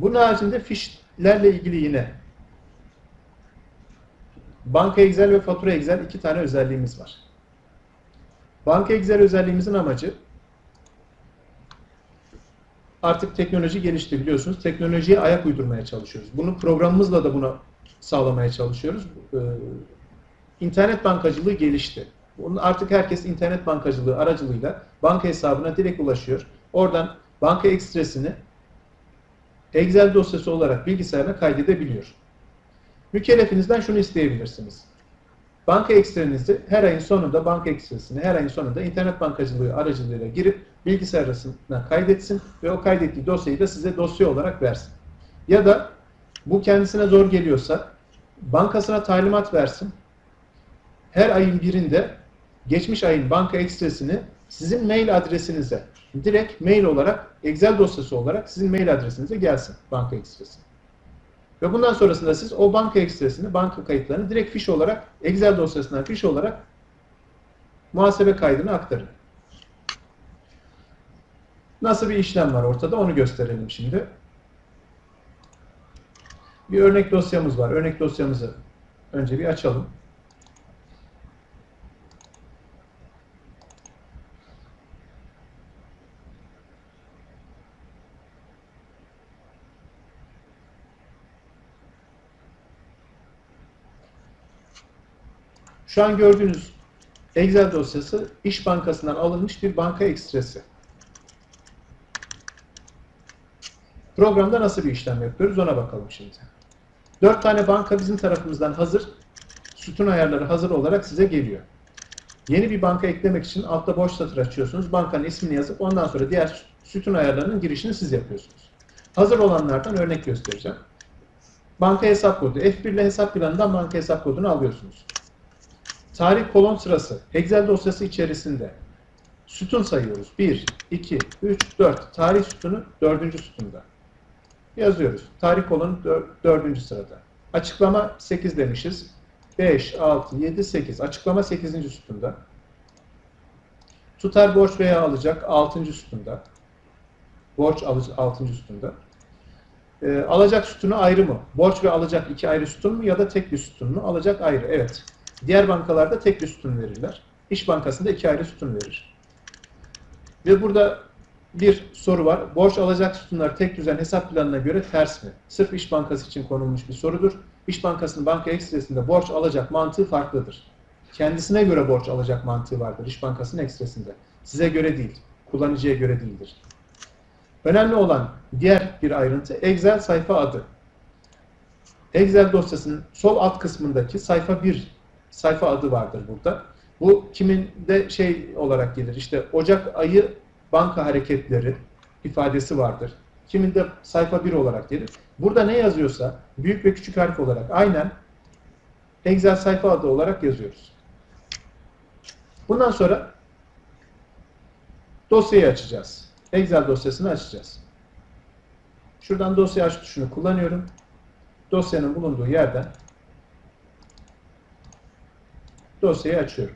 Bunun haricinde fişlerle ilgili yine Banka Excel ve Fatura Excel iki tane özelliğimiz var. Banka Excel özelliğimizin amacı artık teknoloji gelişti biliyorsunuz. Teknolojiye ayak uydurmaya çalışıyoruz. Bunu programımızla da bunu sağlamaya çalışıyoruz. Ee, İnternet bankacılığı gelişti. Bunun artık herkes internet bankacılığı aracılığıyla banka hesabına direkt ulaşıyor. Oradan banka ekstresini Excel dosyası olarak bilgisayarına kaydedebiliyor. Mükellefinizden şunu isteyebilirsiniz. Banka ekstrenizi her ayın sonunda banka ekstresini her ayın sonunda internet bankacılığı aracılığıyla girip bilgisayarına kaydetsin ve o kaydettiği dosyayı da size dosya olarak versin. Ya da bu kendisine zor geliyorsa bankasına talimat versin. Her ayın birinde geçmiş ayın banka ekstresini sizin mail adresinize direkt mail olarak Excel dosyası olarak sizin mail adresinize gelsin banka ekstresi. Ve bundan sonrasında siz o banka ekstresini, banka kayıtlarını direkt fiş olarak Excel dosyasından fiş olarak muhasebe kaydına aktarın. Nasıl bir işlem var ortada onu gösterelim şimdi. Bir örnek dosyamız var. Örnek dosyamızı önce bir açalım. Şu an gördüğünüz Excel dosyası İş Bankası'ndan alınmış bir banka ekstresi. Programda nasıl bir işlem yapıyoruz ona bakalım şimdi. Dört tane banka bizim tarafımızdan hazır, sütun ayarları hazır olarak size geliyor. Yeni bir banka eklemek için altta boş satır açıyorsunuz. Bankanın ismini yazıp ondan sonra diğer sütun ayarlarının girişini siz yapıyorsunuz. Hazır olanlardan örnek göstereceğim. Banka hesap kodu. F1 ile hesap planından banka hesap kodunu alıyorsunuz. Tarih kolon sırası Excel dosyası içerisinde sütun sayıyoruz. 1, 2, 3, 4. Tarih sütunu 4. sütunda. Yazıyoruz. Tarih kolonu 4. sırada. Açıklama 8 demişiz. 5, 6, 7, 8. Açıklama 8. sütunda. Tutar borç veya alacak 6. sütunda. Borç alıcı 6. sütunda. E, alacak sütunu ayrı mı? Borç ve alacak iki ayrı sütun mu ya da tek bir sütun mu? Alacak ayrı. Evet. Diğer bankalarda tek bir sütun verirler. İş Bankası'nda iki ayrı sütun verir. Ve burada bir soru var. Borç alacak sütunlar tek düzen hesap planına göre ters mi? Sırf İş Bankası için konulmuş bir sorudur. İş Bankası'nın banka ekstresinde borç alacak mantığı farklıdır. Kendisine göre borç alacak mantığı vardır İş Bankası'nın ekstresinde. Size göre değil, kullanıcıya göre değildir. Önemli olan diğer bir ayrıntı Excel sayfa adı. Excel dosyasının sol alt kısmındaki sayfa 1 sayfa adı vardır burada. Bu kimin de şey olarak gelir. İşte Ocak ayı banka hareketleri ifadesi vardır. Kimin de sayfa 1 olarak gelir. Burada ne yazıyorsa büyük ve küçük harf olarak aynen Excel sayfa adı olarak yazıyoruz. Bundan sonra dosyayı açacağız. Excel dosyasını açacağız. Şuradan dosya aç tuşunu kullanıyorum. Dosyanın bulunduğu yerden dosyayı açıyorum.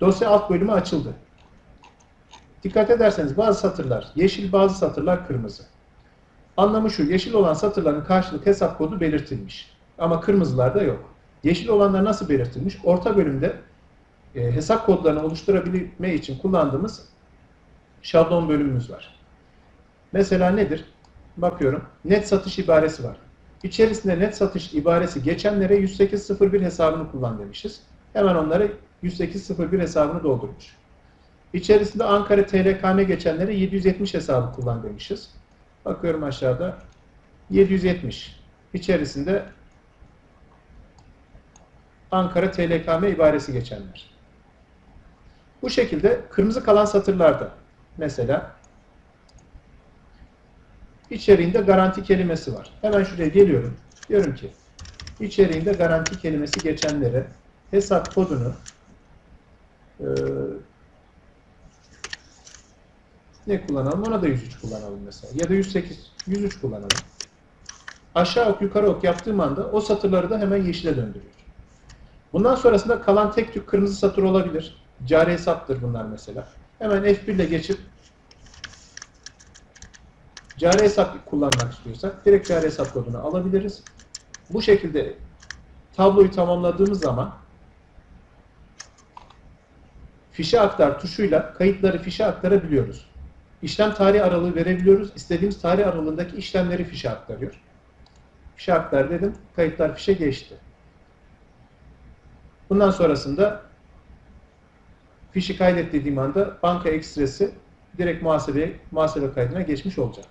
Dosya alt bölümü açıldı. Dikkat ederseniz bazı satırlar yeşil, bazı satırlar kırmızı. Anlamı şu, yeşil olan satırların karşılık hesap kodu belirtilmiş. Ama kırmızılarda yok. Yeşil olanlar nasıl belirtilmiş? Orta bölümde e, hesap kodlarını oluşturabilme için kullandığımız şablon bölümümüz var. Mesela nedir? Bakıyorum. Net satış ibaresi var. İçerisinde net satış ibaresi geçenlere 108.01 hesabını kullan demişiz. Hemen onlara 108.01 hesabını doldurmuş. İçerisinde Ankara TLKM geçenlere 770 hesabı kullan demişiz. Bakıyorum aşağıda 770. İçerisinde Ankara TLKM ibaresi geçenler. Bu şekilde kırmızı kalan satırlarda mesela içeriğinde garanti kelimesi var. Hemen şuraya geliyorum. Diyorum ki içeriğinde garanti kelimesi geçenlere hesap kodunu e, ne kullanalım? Ona da 103 kullanalım mesela. Ya da 108, 103 kullanalım. Aşağı ok, yukarı ok yaptığım anda o satırları da hemen yeşile döndürüyor. Bundan sonrasında kalan tek tük kırmızı satır olabilir. Cari hesaptır bunlar mesela. Hemen F1 ile geçip cari hesap kullanmak istiyorsak direkt cari hesap kodunu alabiliriz. Bu şekilde tabloyu tamamladığımız zaman fişe aktar tuşuyla kayıtları fişe aktarabiliyoruz. İşlem tarih aralığı verebiliyoruz. İstediğimiz tarih aralığındaki işlemleri fişe aktarıyor. Fişe aktar dedim. Kayıtlar fişe geçti. Bundan sonrasında fişi kaydet dediğim anda banka ekstresi direkt muhasebe, muhasebe kaydına geçmiş olacak.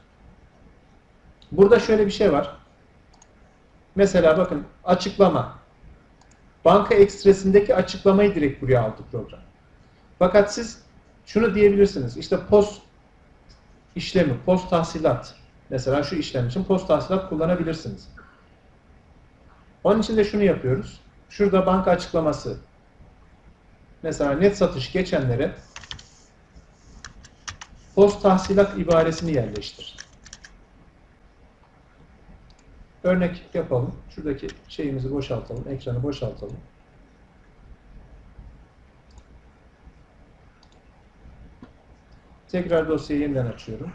Burada şöyle bir şey var. Mesela bakın açıklama. Banka ekstresindeki açıklamayı direkt buraya aldı program. Fakat siz şunu diyebilirsiniz. İşte post işlemi, post tahsilat. Mesela şu işlem için post tahsilat kullanabilirsiniz. Onun için de şunu yapıyoruz. Şurada banka açıklaması. Mesela net satış geçenlere post tahsilat ibaresini yerleştir. Örnek yapalım. Şuradaki şeyimizi boşaltalım. Ekranı boşaltalım. Tekrar dosyayı yeniden açıyorum.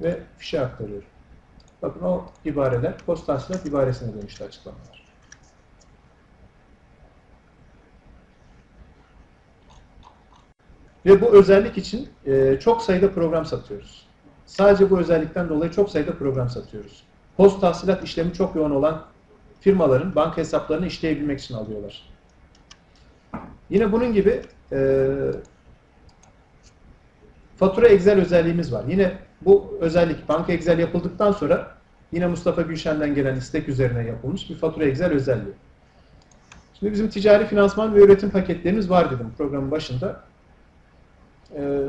Ve fişe aktarıyorum. Bakın o ibareler post tahsilat ibaresine dönüştü açıklamalar. Ve bu özellik için e, çok sayıda program satıyoruz. Sadece bu özellikten dolayı çok sayıda program satıyoruz. Post tahsilat işlemi çok yoğun olan firmaların banka hesaplarını işleyebilmek için alıyorlar. Yine bunun gibi e, fatura Excel özelliğimiz var. Yine bu özellik banka Excel yapıldıktan sonra yine Mustafa Gülşen'den gelen istek üzerine yapılmış bir fatura Excel özelliği. Şimdi bizim ticari finansman ve üretim paketlerimiz var dedim programın başında. E,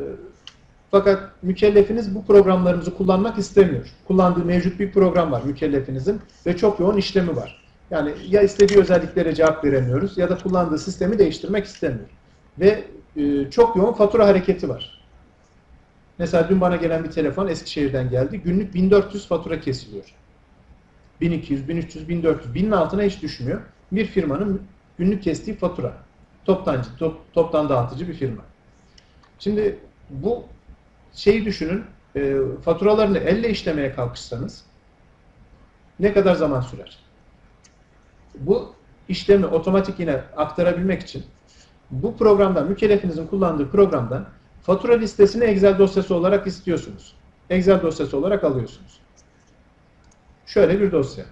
fakat mükellefiniz bu programlarımızı kullanmak istemiyor. Kullandığı mevcut bir program var mükellefinizin ve çok yoğun işlemi var. Yani ya istediği özelliklere cevap veremiyoruz ya da kullandığı sistemi değiştirmek istemiyor. Ve e, çok yoğun fatura hareketi var. Mesela dün bana gelen bir telefon Eskişehir'den geldi. Günlük 1400 fatura kesiliyor. 1200, 1300, 1400. Binin altına hiç düşmüyor. Bir firmanın günlük kestiği fatura. Toptancı, top, toptan dağıtıcı bir firma. Şimdi bu şeyi düşünün, e, faturalarını elle işlemeye kalkışsanız ne kadar zaman sürer? Bu işlemi otomatik yine aktarabilmek için bu programdan, mükellefinizin kullandığı programdan fatura listesini Excel dosyası olarak istiyorsunuz. Excel dosyası olarak alıyorsunuz. Şöyle bir dosya.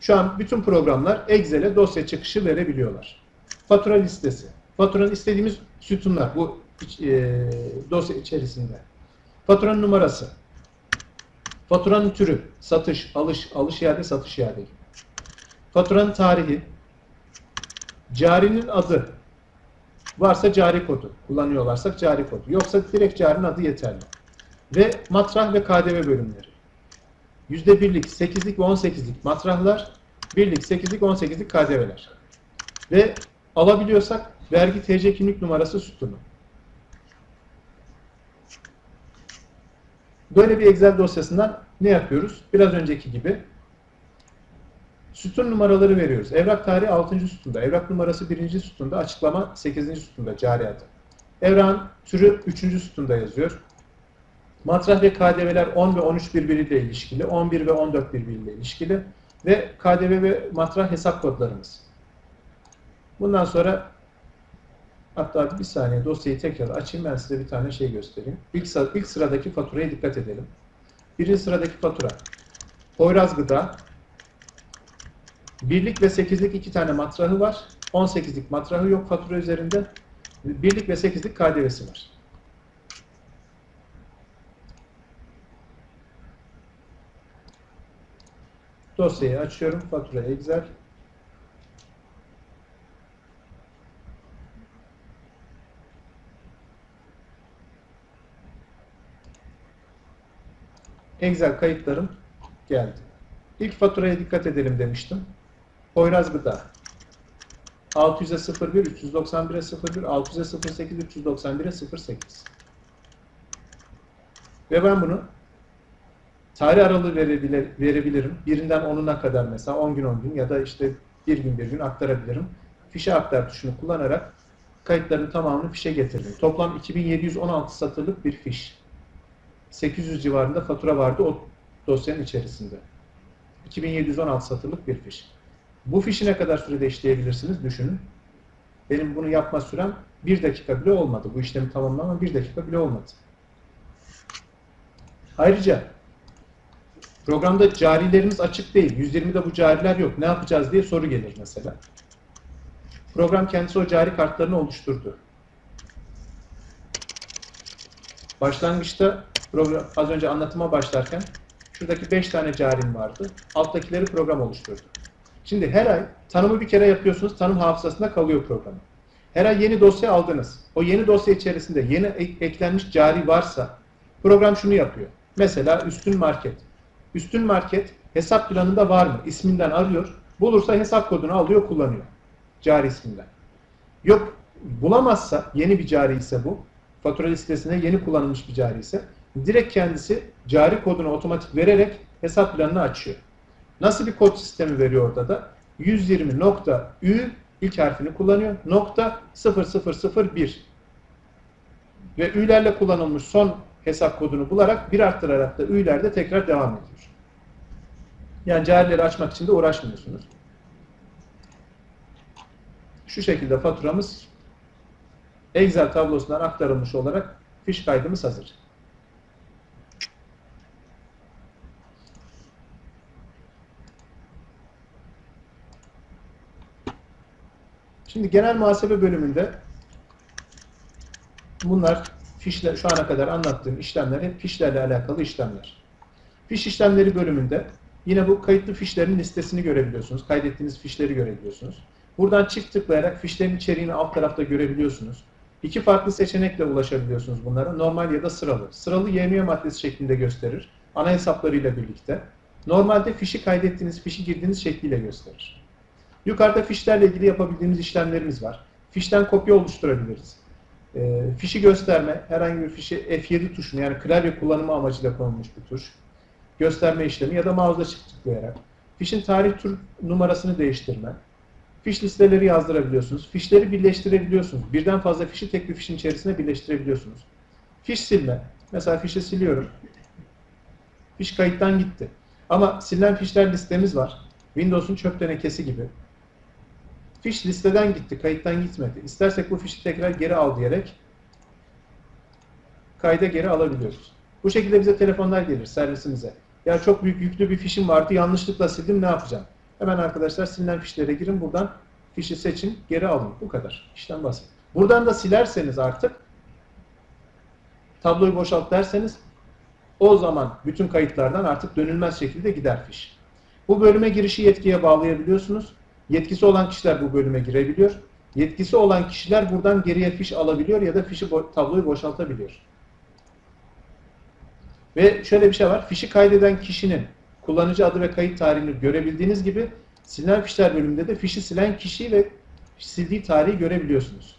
Şu an bütün programlar Excel'e dosya çıkışı verebiliyorlar. Fatura listesi. Faturanın istediğimiz sütunlar bu e, dosya içerisinde. Faturanın numarası. Faturanın türü. Satış, alış, alış iade, satış iade. Faturanın tarihi. Carinin adı. Varsa cari kodu. Kullanıyorlarsak cari kodu. Yoksa direkt carinin adı yeterli. Ve matrah ve KDV bölümleri. %1'lik, 8'lik ve 18'lik matrahlar, 1'lik, 8'lik, 18'lik KDV'ler. Ve alabiliyorsak vergi TC kimlik numarası sütunu. Böyle bir Excel dosyasından ne yapıyoruz? Biraz önceki gibi sütun numaraları veriyoruz. Evrak tarihi 6. sütunda, evrak numarası 1. sütunda, açıklama 8. sütunda, cari adı. Evrağın türü 3. sütunda yazıyor. Matrah ve KDV'ler 10 ve 13 birbiriyle ilişkili, 11 ve 14 birbiriyle ilişkili ve KDV ve matrah hesap kodlarımız. Bundan sonra hatta bir saniye dosyayı tekrar açayım ben size bir tane şey göstereyim. İlk, ilk sıradaki faturaya dikkat edelim. Birinci sıradaki fatura. Poyraz Gıda. Birlik ve sekizlik iki tane matrahı var. 18'lik matrahı yok fatura üzerinde. Birlik ve sekizlik KDV'si var. Dosyayı açıyorum. Fatura Excel. Excel kayıtlarım geldi. İlk faturaya dikkat edelim demiştim. Poyraz Gıda. 600'e 01, 391'e 01, 600'e 08, 391'e 08. Ve ben bunu tarih aralığı verebilir, verebilirim. Birinden 10'una kadar mesela 10 gün 10 gün ya da işte bir gün bir gün aktarabilirim. Fişe aktar tuşunu kullanarak kayıtlarının tamamını fişe getirdim. Toplam 2716 satırlık bir fiş. 800 civarında fatura vardı o dosyanın içerisinde. 2716 satırlık bir fiş. Bu fişi ne kadar sürede işleyebilirsiniz? Düşünün. Benim bunu yapma sürem bir dakika bile olmadı. Bu işlemi tamamlamam bir dakika bile olmadı. Ayrıca programda carilerimiz açık değil. 120'de bu cariler yok. Ne yapacağız diye soru gelir mesela. Program kendisi o cari kartlarını oluşturdu. Başlangıçta program, az önce anlatıma başlarken şuradaki 5 tane carim vardı. Alttakileri program oluşturdu. Şimdi her ay tanımı bir kere yapıyorsunuz. Tanım hafızasında kalıyor programın. Her ay yeni dosya aldınız. O yeni dosya içerisinde yeni ek- eklenmiş cari varsa program şunu yapıyor. Mesela üstün market. Üstün market hesap planında var mı? İsminden arıyor. Bulursa hesap kodunu alıyor, kullanıyor. Cari isminden. Yok bulamazsa yeni bir cari ise bu. Fatura listesine yeni kullanılmış bir cari ise direkt kendisi cari kodunu otomatik vererek hesap planını açıyor. Nasıl bir kod sistemi veriyor orada da? 120.ü ilk harfini kullanıyor. Nokta 0001 ve ü'lerle kullanılmış son hesap kodunu bularak bir arttırarak da ü'lerde tekrar devam ediyor. Yani carileri açmak için de uğraşmıyorsunuz. Şu şekilde faturamız Excel tablosundan aktarılmış olarak fiş kaydımız hazır. Şimdi genel muhasebe bölümünde bunlar fişler şu ana kadar anlattığım işlemler hep fişlerle alakalı işlemler. Fiş işlemleri bölümünde yine bu kayıtlı fişlerin listesini görebiliyorsunuz. Kaydettiğiniz fişleri görebiliyorsunuz. Buradan çift tıklayarak fişlerin içeriğini alt tarafta görebiliyorsunuz. İki farklı seçenekle ulaşabiliyorsunuz bunlara. Normal ya da sıralı. Sıralı YMY maddesi şeklinde gösterir. Ana hesaplarıyla birlikte. Normalde fişi kaydettiğiniz, fişi girdiğiniz şekliyle gösterir. Yukarıda fişlerle ilgili yapabildiğimiz işlemlerimiz var. Fişten kopya oluşturabiliriz. E, fişi gösterme, herhangi bir fişi F7 tuşunu yani klavye kullanımı amacıyla konulmuş bir tuş. Gösterme işlemi ya da mouse'la çift tıklayarak. Fişin tarih tur numarasını değiştirme. Fiş listeleri yazdırabiliyorsunuz. Fişleri birleştirebiliyorsunuz. Birden fazla fişi tek bir fişin içerisine birleştirebiliyorsunuz. Fiş silme. Mesela fişi siliyorum. Fiş kayıttan gitti. Ama silinen fişler listemiz var. Windows'un çöp tenekesi gibi. Fiş listeden gitti, kayıttan gitmedi. İstersek bu fişi tekrar geri al diyerek kayda geri alabiliyoruz. Bu şekilde bize telefonlar gelir servisimize. Ya çok büyük yüklü bir fişim vardı, yanlışlıkla sildim, ne yapacağım? Hemen arkadaşlar silinen fişlere girin, buradan fişi seçin, geri alın. Bu kadar. İşten basit. Buradan da silerseniz artık tabloyu boşalt derseniz o zaman bütün kayıtlardan artık dönülmez şekilde gider fiş. Bu bölüme girişi yetkiye bağlayabiliyorsunuz. Yetkisi olan kişiler bu bölüme girebiliyor. Yetkisi olan kişiler buradan geriye fiş alabiliyor ya da fişi bo- tabloyu boşaltabiliyor. Ve şöyle bir şey var. Fişi kaydeden kişinin kullanıcı adı ve kayıt tarihini görebildiğiniz gibi silinen fişler bölümünde de fişi silen kişi ve sildiği tarihi görebiliyorsunuz.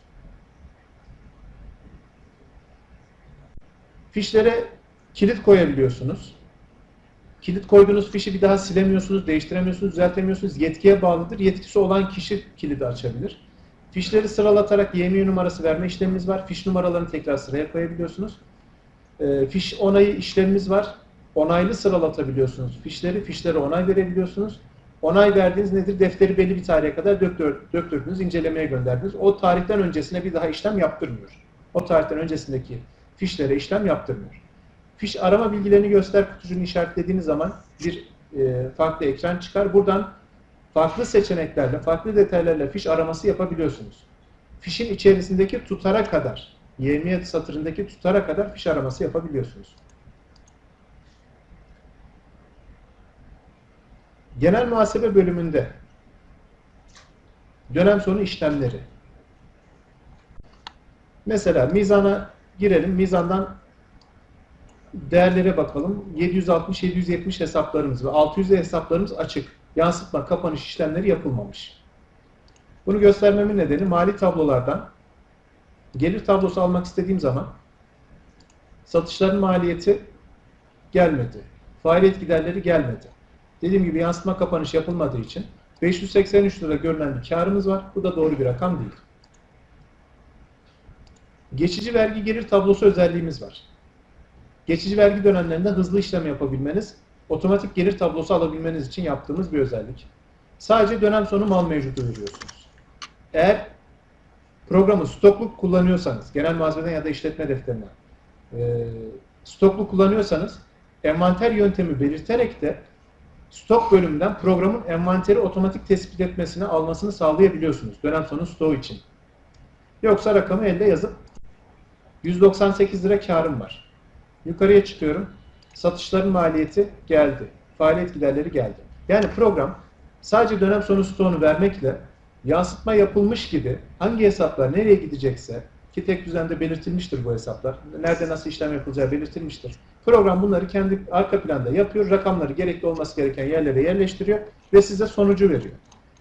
Fişlere kilit koyabiliyorsunuz. Kilit koyduğunuz fişi bir daha silemiyorsunuz, değiştiremiyorsunuz, düzeltemiyorsunuz. Yetkiye bağlıdır. Yetkisi olan kişi kilidi açabilir. Fişleri sıralatarak YMÜ numarası verme işlemimiz var. Fiş numaralarını tekrar sıraya koyabiliyorsunuz. E, fiş onayı işlemimiz var. Onaylı sıralatabiliyorsunuz. Fişleri, fişlere onay verebiliyorsunuz. Onay verdiğiniz nedir? Defteri belli bir tarihe kadar döktür, döktürdünüz, incelemeye gönderdiniz. O tarihten öncesine bir daha işlem yaptırmıyor. O tarihten öncesindeki fişlere işlem yaptırmıyor. Fiş arama bilgilerini göster kutucuğunu işaretlediğiniz zaman bir e, farklı ekran çıkar. Buradan farklı seçeneklerle, farklı detaylarla fiş araması yapabiliyorsunuz. Fişin içerisindeki tutara kadar, YMY satırındaki tutara kadar fiş araması yapabiliyorsunuz. Genel muhasebe bölümünde dönem sonu işlemleri. Mesela mizana girelim. Mizandan değerlere bakalım. 760-770 hesaplarımız ve 600 hesaplarımız açık. Yansıtma, kapanış işlemleri yapılmamış. Bunu göstermemin nedeni mali tablolardan gelir tablosu almak istediğim zaman satışların maliyeti gelmedi. Faaliyet giderleri gelmedi. Dediğim gibi yansıtma kapanış yapılmadığı için 583 lira görünen bir karımız var. Bu da doğru bir rakam değil. Geçici vergi gelir tablosu özelliğimiz var. Geçici vergi dönemlerinde hızlı işlem yapabilmeniz, otomatik gelir tablosu alabilmeniz için yaptığımız bir özellik. Sadece dönem sonu mal mevcudu veriyorsunuz. Eğer programı stokluk kullanıyorsanız, genel malzemeden ya da işletme defterinden e, stoklu kullanıyorsanız envanter yöntemi belirterek de stok bölümünden programın envanteri otomatik tespit etmesini, almasını sağlayabiliyorsunuz dönem sonu stoğu için. Yoksa rakamı elde yazıp 198 lira karım var. Yukarıya çıkıyorum. Satışların maliyeti geldi. Faaliyet giderleri geldi. Yani program sadece dönem sonu stoğunu vermekle yansıtma yapılmış gibi hangi hesaplar nereye gidecekse ki tek düzende belirtilmiştir bu hesaplar. Nerede nasıl işlem yapılacağı belirtilmiştir. Program bunları kendi arka planda yapıyor. Rakamları gerekli olması gereken yerlere yerleştiriyor ve size sonucu veriyor.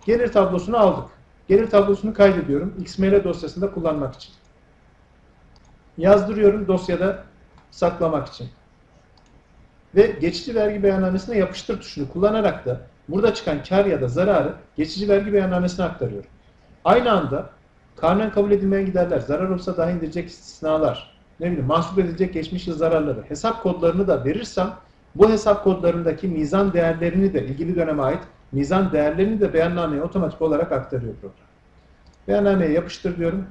Gelir tablosunu aldık. Gelir tablosunu kaydediyorum. XML dosyasında kullanmak için. Yazdırıyorum dosyada saklamak için. Ve geçici vergi beyannamesine yapıştır tuşunu kullanarak da burada çıkan kar ya da zararı geçici vergi beyannamesine aktarıyorum. Aynı anda Kanunen kabul edilmeyen giderler, zarar olsa dahi indirecek istisnalar, ne bileyim mahsup edilecek geçmiş yıl zararları, hesap kodlarını da verirsem bu hesap kodlarındaki mizan değerlerini de ilgili döneme ait mizan değerlerini de beyannameye otomatik olarak aktarıyor program. Beyannameye yapıştır diyorum.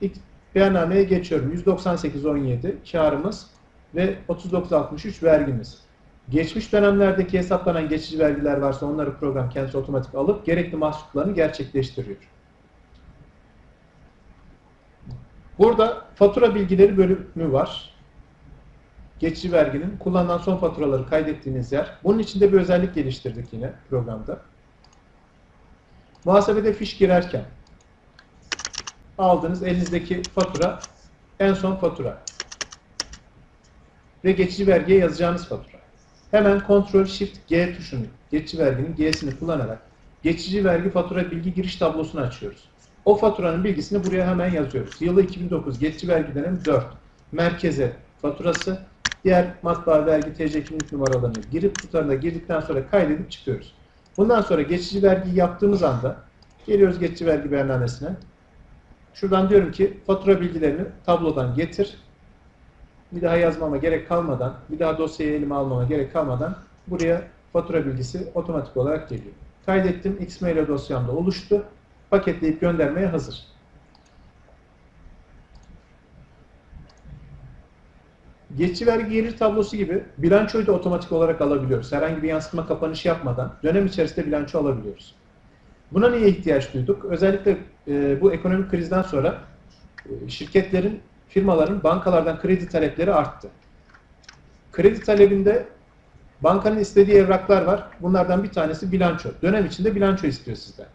İlk beyannameye geçiyorum. 198.17 karımız ve 39.63 vergimiz. Geçmiş dönemlerdeki hesaplanan geçici vergiler varsa onları program kendisi otomatik alıp gerekli mahsuplarını gerçekleştiriyor. Burada fatura bilgileri bölümü var. Geçici verginin kullanılan son faturaları kaydettiğiniz yer. Bunun içinde bir özellik geliştirdik yine programda. Muhasebede fiş girerken aldığınız elinizdeki fatura en son fatura ve geçici vergiye yazacağınız fatura. Hemen Ctrl Shift G tuşunu, geçici verginin G'sini kullanarak geçici vergi fatura bilgi giriş tablosunu açıyoruz. O faturanın bilgisini buraya hemen yazıyoruz. Yılı 2009 geçici vergi dönemi 4. Merkeze faturası, diğer matbaa vergi TC kimlik numaralarını girip tutarına girdikten sonra kaydedip çıkıyoruz. Bundan sonra geçici vergi yaptığımız anda geliyoruz geçici vergi beyannamesine. Şuradan diyorum ki fatura bilgilerini tablodan getir bir daha yazmama gerek kalmadan, bir daha dosyayı elime almama gerek kalmadan buraya fatura bilgisi otomatik olarak geliyor. Kaydettim, XML dosyamda oluştu. Paketleyip göndermeye hazır. Geçici vergi gelir tablosu gibi bilançoyu da otomatik olarak alabiliyoruz. Herhangi bir yansıtma kapanışı yapmadan dönem içerisinde bilanço alabiliyoruz. Buna niye ihtiyaç duyduk? Özellikle e, bu ekonomik krizden sonra e, şirketlerin firmaların bankalardan kredi talepleri arttı. Kredi talebinde bankanın istediği evraklar var. Bunlardan bir tanesi bilanço. Dönem içinde bilanço istiyor sizden.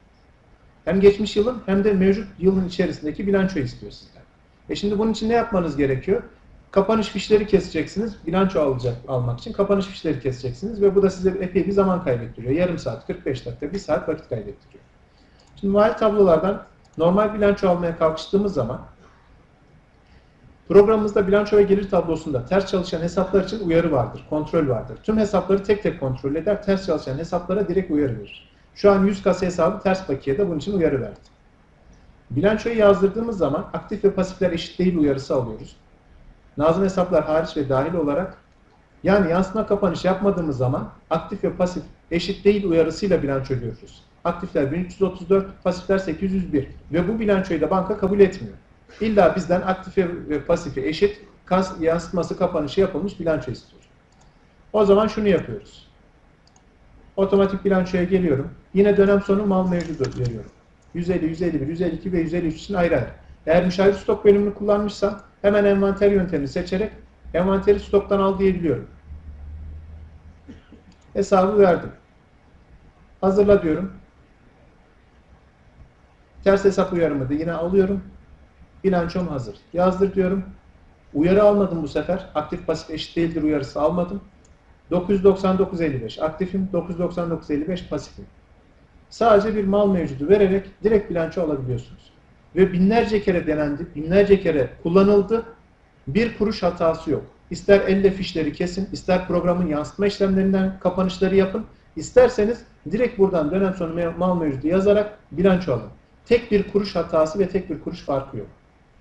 Hem geçmiş yılın hem de mevcut yılın içerisindeki bilanço istiyor sizden. E şimdi bunun için ne yapmanız gerekiyor? Kapanış fişleri keseceksiniz. Bilanço alacak almak için kapanış fişleri keseceksiniz ve bu da size epey bir zaman kaybettiriyor. Yarım saat, 45 dakika, 1 saat vakit kaybettiriyor. Şimdi mali tablolardan normal bilanço almaya kalkıştığımız zaman Programımızda bilanço ve gelir tablosunda ters çalışan hesaplar için uyarı vardır, kontrol vardır. Tüm hesapları tek tek kontrol eder, ters çalışan hesaplara direkt uyarı verir. Şu an 100 kasa hesabı ters bakiyede bunun için uyarı verdi. Bilançoyu yazdırdığımız zaman aktif ve pasifler eşit değil uyarısı alıyoruz. Nazım hesaplar hariç ve dahil olarak yani yansıma kapanış yapmadığımız zaman aktif ve pasif eşit değil uyarısıyla bilanço görürüz. Aktifler 1334, pasifler 801 ve bu bilançoyu da banka kabul etmiyor. İlla bizden aktifi ve pasifi eşit yansıtması kapanışı yapılmış bilanço istiyor. O zaman şunu yapıyoruz. Otomatik bilançoya geliyorum. Yine dönem sonu mal mevcudu veriyorum. 150, 151, 152 ve 153 için ayrı ayrı. Eğer müşahit stok bölümünü kullanmışsam hemen envanter yöntemini seçerek envanteri stoktan al diyebiliyorum. Hesabı verdim. Hazırla diyorum. Ters hesap uyarımı da yine alıyorum. Bilançom hazır. Yazdır diyorum. Uyarı almadım bu sefer. Aktif pasif eşit değildir uyarısı almadım. 999.55 aktifim, 999.55 pasifim. Sadece bir mal mevcudu vererek direkt bilanço alabiliyorsunuz. Ve binlerce kere denendi, binlerce kere kullanıldı. Bir kuruş hatası yok. İster elle fişleri kesin, ister programın yansıtma işlemlerinden kapanışları yapın. İsterseniz direkt buradan dönem sonu mal mevcudu yazarak bilanço alın. Tek bir kuruş hatası ve tek bir kuruş farkı yok.